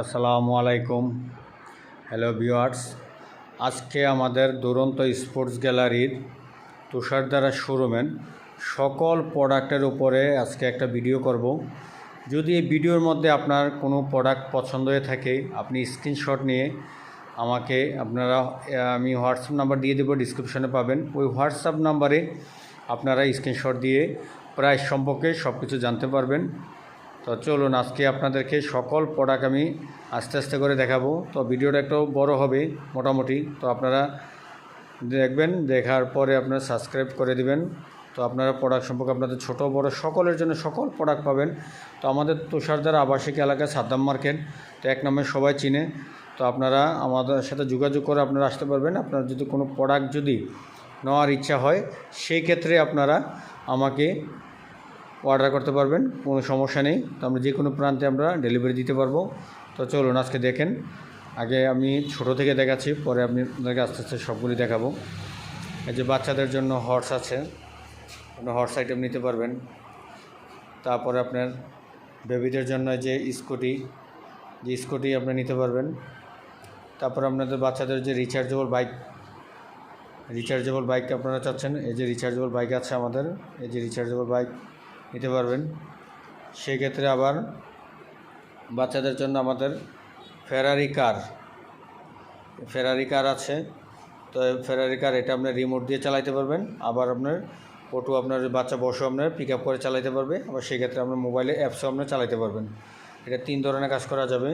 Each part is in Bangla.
আসসালামু আলাইকুম। হ্যালো ভিউয়ার্স আজকে আমাদের দুরন্ত স্পোর্টস গ্যালারির তুষারধারা শোরুমের সকল প্রোডাক্টের উপরে আজকে একটা ভিডিও করব। যদি এই ভিডিওর মধ্যে আপনার কোনো প্রোডাক্ট পছন্দ হয়ে থাকে, আপনি স্ক্রিনশট নিয়ে আমাকে আপনারা, আমি হোয়াটসঅ্যাপ নাম্বার দিয়ে দেবো ডিসক্রিপশনে পাবেন। ওই হোয়াটসঅ্যাপ নাম্বারে আপনারা স্ক্রিনশট দিয়ে প্রাইস সম্পর্কে সব কিছু জানতে পারবেন। তো চলুন, আজকে আপনাদেরকে সকল প্রোডাক্ট আমি আস্তে আস্তে করে দেখাবো। তো ভিডিওটা একটু বড় হবে, মোটামুটি। তো আপনারা দেখবেন, দেখার পরে আপনারা সাবস্ক্রাইব করে দিবেন। তো আপনারা প্রোডাক্ট সম্পর্কে আপনাদের ছোট, বড়, সকলের জন্য সকল প্রোডাক্ট পাবেন। তো আমাদের তুষারদার আবাসিক এলাকা সাদ্দাম মার্কেট, তো এক নামে সবাই চিনে। তো আপনারা আমাদের সাথে যোগাযোগ করে আপনারা আসতে পারবেন। আপনার যদি কোনো প্রোডাক্ট যদি নেওয়ার ইচ্ছা হয়, সেই ক্ষেত্রে আপনারা আমাকে অর্ডার করতে পারবেন, কোনো সমস্যা নেই। তো আমরা যে কোনো প্রান্তে আমরা ডেলিভারি দিতে পারব। তো চলুন আজকে দেখেন। আগে আমি ছোট থেকে দেখাচ্ছি, পরে আপনি আপনাদেরকে আস্তে আস্তে সবগুলি দেখাবো। এই যে বাচ্চাদের জন্য হর্স আছে আপনি হর্স আইটেম নিতে পারবেন। তারপরে আপনার বেবিদের জন্য যে স্কুটি যে স্কুটি আপনি নিতে পারবেন। তারপর আপনাদের বাচ্চাদের যে রিচার্জেবল বাইক রিচার্জেবল বাইক আপনারা চাচ্ছেন, এই যে রিচার্জেবল বাইক আছে আমাদের, এই যে রিচার্জেবল বাইক নিতে পারবেন। সেক্ষেত্রে আবার বাচ্চাদের জন্য আমাদের ফেরারি কার ফেরারি কার আছে। তো ফেরারি কার এটা আপনার রিমোট দিয়ে চালাইতে পারবেন। আবার আপনার অটো আপনার বাচ্চা বসে আপনার পিক আপ করে চালাইতে পারবে। আবার সেক্ষেত্রে আপনার মোবাইলে অ্যাপসও আপনার চালাইতে পারবেন। এটা তিন ধরনের কাজ করা যাবে।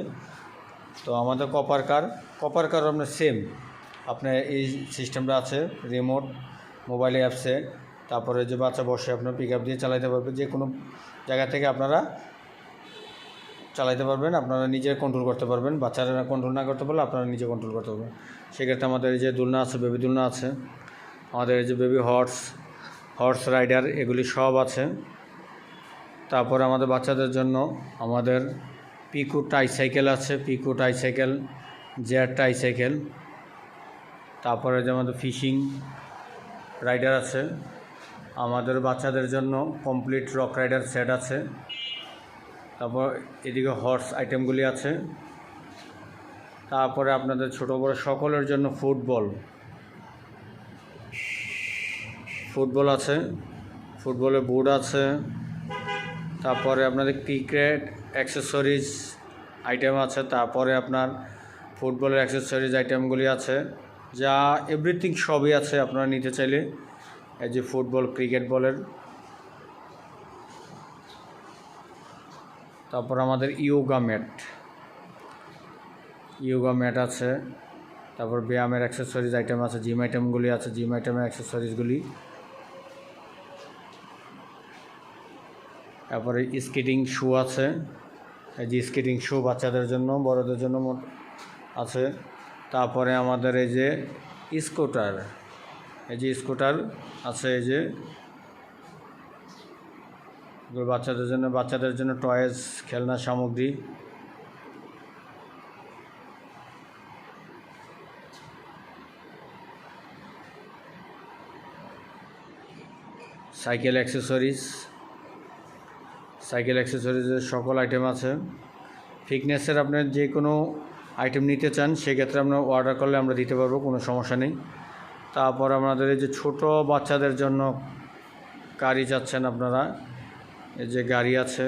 তো আমাদের কপার কার কপার কার আপনার সেম আপনার এই সিস্টেমটা আছে রিমোট মোবাইলে অ্যাপসে তারপরে যে বাচ্চা বসে আপনার পিক দিয়ে চালাইতে পারবে যে কোনো জায়গা থেকে আপনারা চালাইতে পারবেন, আপনারা নিজে কন্ট্রোল করতে পারবেন, বাচ্চারা কন্ট্রোল না করতে পারলে আপনারা নিজে কন্ট্রোল করতে পারবেন। সেক্ষেত্রে আমাদের এই যে দুলনা আছে বেবি দুলনা আছে, আমাদের এই যে বেবি হর্স হর্স রাইডার এগুলি সব আছে। তারপরে আমাদের বাচ্চাদের জন্য আমাদের পিকু টাই সাইকেল আছে পিকু টাই সাইকেল জেয়ার টাই সাইকেল তারপরে যে আমাদের ফিশিং রাইডার আছে। আমাদের বাচ্চাদের জন্য কমপ্লিট রক রাইডার সেট আছে। তারপর এদিকে হর্স আইটেমগুলি আছে। তারপরে আপনাদের ছোট বড় সকলের জন্য ফুটবল ফুটবল আছে ফুটবলের বুট আছে। তারপরে আপনাদের ক্রিকেট অ্যাক্সেসরিজ আইটেম আছে। তারপরে আপনার ফুটবলের অ্যাক্সেসরিজ আইটেমগুলি আছে। যা এভরিথিং সবই আছে আপনারা নিতে চাইলে। এই যে ফুটবল, ক্রিকেট বলের তারপর আমাদের ইয়োগা ম্যাট। ইয়োগা ম্যাট আছে। তারপর ব্যায়ামের অ্যাক্সেসরিজ আইটেম আছে জিম আইটেমগুলি আছে জিম আইটেমের অ্যাক্সেসরিজগুলি তারপরে স্কেটিং শু আছে। এই যে স্কেটিং শু বাচ্চাদের জন্য, বড়দের জন্য আছে। তারপরে আমাদের এই যে স্কুটার এই যে স্কুটার আছে, এই যে এগুলো বাচ্চাদের জন্য বাচ্চাদের জন্য টয়েস খেলনা সামগ্রী। সাইকেল অ্যাক্সেসরিজ সাইকেল অ্যাক্সেসরিজের সকল আইটেম আছে। ফিটনেসের আপনার যে কোনো আইটেম নিতে চান, সেক্ষেত্রে আপনার অর্ডার করলে আমরা দিতে পারব, কোনো সমস্যা নেই। তারপর আমাদের এই যে ছোট বাচ্চাদের জন্য গাড়ি যাচ্ছেন আপনারা। এই যে গাড়ি আছে।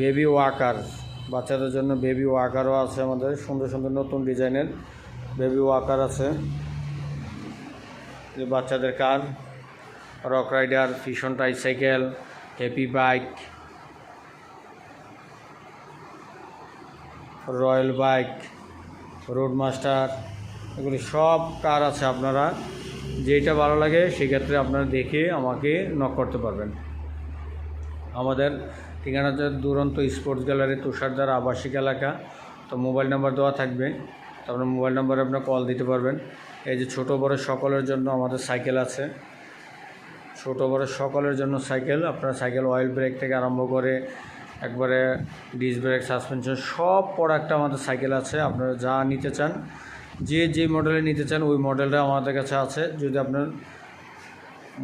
বেবি ওয়াকার বাচ্চাদের জন্য বেবি ওয়াকারও আছে আমাদের, সুন্দর সুন্দর নতুন ডিজাইনের বেবি ওয়াকার আছে। যে বাচ্চাদের car rock rider fission tricycle happy bike royal bike road master এগুলি সব কার আছে আপনারা? যেটা ভালো লাগে সেক্ষেত্রে আপনারা দেখে আমাকে নক করতে পারবেন। আমাদের ঠিকানা দুরন্ত স্পোর্টস গ্যালারি, তুষারদার আবাসিক এলাকা। তো মোবাইল নাম্বার দেওয়া থাকবে। তো আপনার মোবাইল নাম্বারে আপনার কল দিতে পারবেন। এই যে ছোটো বড় সকলের জন্য আমাদের সাইকেল আছে। ছোটো বড় সকলের জন্য সাইকেল। আপনার সাইকেল অয়েল ব্রেক থেকে আরম্ভ করে একবারে ডিস ব্রেক সাসপেনশন সব প্রোডাক্ট আমাদের সাইকেল আছে। আপনারা যা নিতে চান যে যে মডেলে নিতে চান, ওই মডেলটা আমাদের কাছে আছে। যদি আপনার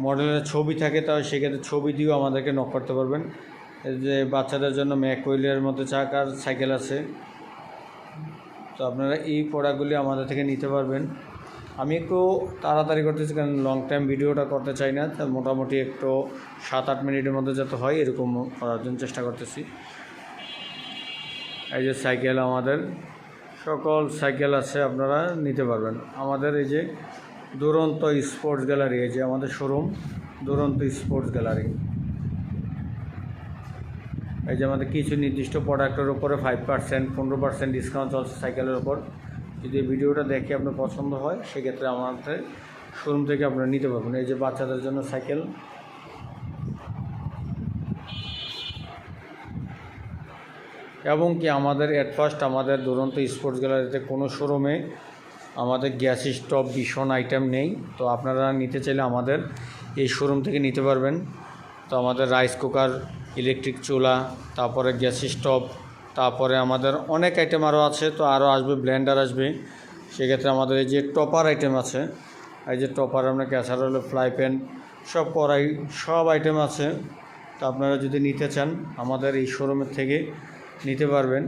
মডেলের ছবি থাকে, তাহলে সেক্ষেত্রে ছবি দিয়েও আমাদেরকে নক করতে পারবেন। যে বাচ্চাদের জন্য ম্যাকওয়েলের মতো চাকার সাইকেল আছে। তো আপনারা এই প্রোডাক্টগুলি আমাদের থেকে নিতে পারবেন। আমি একটু তাড়াতাড়ি করতেছি, কারণ লং টাইম ভিডিওটা করতে চাই না। তা মোটামুটি একটু সাত আট মিনিটের মধ্যে যাতে হয়, এরকম করার জন্য চেষ্টা করতেছি। এই যে সাইকেল আমাদের। সকল সাইকেল আছে, আপনারা নিতে পারবেন। আমাদের এই যে দুরন্ত স্পোর্টস গ্যালারি, এই যে আমাদের শোরুম, দুরন্ত স্পোর্টস গ্যালারি। এই যে আমাদের কিছু নির্দিষ্ট প্রোডাক্টের উপরে ফাইভ পার্সেন্ট পনেরো পার্সেন্ট ডিসকাউন্ট চলছে সাইকেলের উপর। যদি ভিডিওটা দেখে আপনার পছন্দ হয়, সেক্ষেত্রে আমাদের শোরুম থেকে আপনারা নিতে পারবেন। এই যে বাচ্চাদের জন্য সাইকেল এবং কি আমাদের অ্যাট ফার্স্ট আমাদের দুরন্ত স্পোর্টস গ্যালারিতে কোনো শোরুমে আমাদের গ্যাস স্টোভ ভীষণ আইটেম নেই। তো আপনারা নিতে চাইলে আমাদের এই শোরুম থেকে নিতে পারবেন। তো আমাদের রাইস কুকার ইলেকট্রিক চুলা, তারপরে গ্যাস স্টোভ তারপরে আমাদের অনেক আইটেম আরও আছে, তো আরও আসবে ব্লেন্ডার আসবে। সেক্ষেত্রে আমাদের এই যে টপার আইটেম আছে, এই যে টপার আপনার ক্যাসারোল ফ্লাই প্যান সব কড়াই, সব আইটেম আছে। তো আপনারা যদি নিতে চান আমাদের এই শোরুমের থেকে নিতে পারবেন।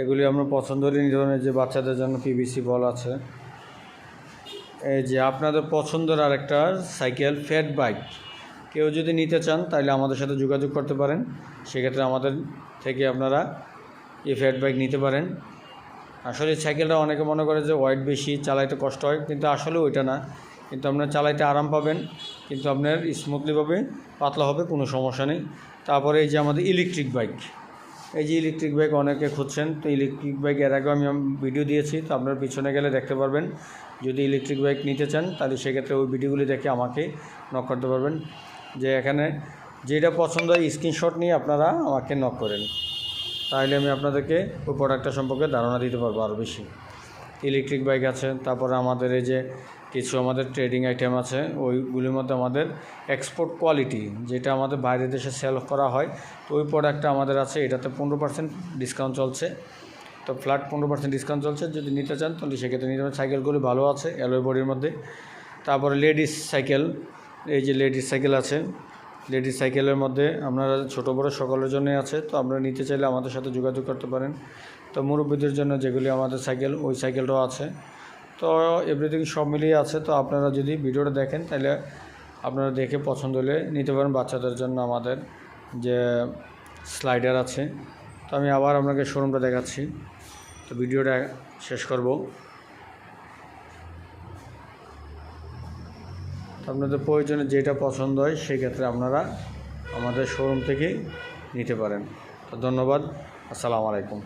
এগুলি আমরা পছন্দ এই ধরনের যে বাচ্চাদের জন্য পিভিসি বল আছে। এই যে আপনাদের পছন্দের আরেকটা সাইকেল ফ্যাট বাইক। কেউ যদি নিতে চান, তাহলে আমাদের সাথে যোগাযোগ করতে পারেন। সেক্ষেত্রে আমাদের থেকে আপনারা এই ফ্যাট বাইক নিতে পারেন। আসলে সাইকেলটা অনেকে মনে করে যে ওয়েট বেশি, চালাইতে কষ্ট হয়, কিন্তু আসলে ওইটা না। কিন্তু আপনার চালাইতে আরাম পাবেন, কিন্তু আপনার স্মুথলিভাবে পাতলা হবে, কোনো সমস্যা নেই। তারপরে এই যে আমাদের ইলেকট্রিক বাইক এই যে ইলেকট্রিক বাইক অনেকে খুঁজছেন, তো ইলেকট্রিক বাইক এর আগেও আমি ভিডিও দিয়েছি, তো আপনার পিছনে গেলে দেখতে পারবেন। যদি ইলেকট্রিক বাইক নিতে চান, তাহলে সেক্ষেত্রে ওই ভিডিওগুলি দেখে আমাকে নক করতে পারবেন। যে এখানে যেটা পছন্দ হয় স্ক্রিনশট নিয়ে আপনারা আমাকে নক করেন। তাহলে আমি আপনাদেরকে ওই প্রোডাক্টটা সম্পর্কে ধারণা দিতে পারব আরও বেশি। ইলেকট্রিক বাইক আছে, তারপরে আমাদের এই যে কিছু আমাদের ট্রেডিং আইটেম আছে, ওইগুলির মধ্যে আমাদের এক্সপোর্ট কোয়ালিটি যেটা আমাদের বাইরের দেশে সেল করা হয়, তো ওই প্রোডাক্টটা আমাদের আছে, এটাতে পনেরো পার্সেন্ট ডিসকাউন্ট চলছে। তো ফ্ল্যাট পনেরো পার্সেন্ট ডিসকাউন্ট চলছে, যদি নিতে চান তাহলে সেক্ষেত্রে নিতে পারেন। সাইকেলগুলি ভালো আছে অ্যালোয় বডির মধ্যে। তারপরে লেডিস সাইকেল এই যে লেডিস সাইকেল আছে লেডিস সাইকেলের মধ্যে আপনারা ছোটো বড়ো সকলের জন্যই আছে, তো আপনারা নিতে চাইলে আমাদের সাথে যোগাযোগ করতে পারেন। তো মুরব্বীদের জন্য যেগুলি আমাদের সাইকেল ওই সাইকেলটাও আছে। তো এভরিথিং সব মিলিয়ে আছে, তো আপনারা যদি ভিডিওটা দেখেন তাহলে আপনারা দেখে পছন্দ হলে নিতে পারেন বাচ্চাদের জন্য আমাদের যে স্লাইডার আছে। তো আমি আবার আপনাকে শোরুমটা দেখাচ্ছি। তো ভিডিওটা শেষ করব। আপনাদের প্রয়োজনে যেটা পছন্দ হয় সেই ক্ষেত্রে আপনারা আমাদের শোরুম থেকে নিতে পারেন। তো ধন্যবাদ, আসসালামু আলাইকুম।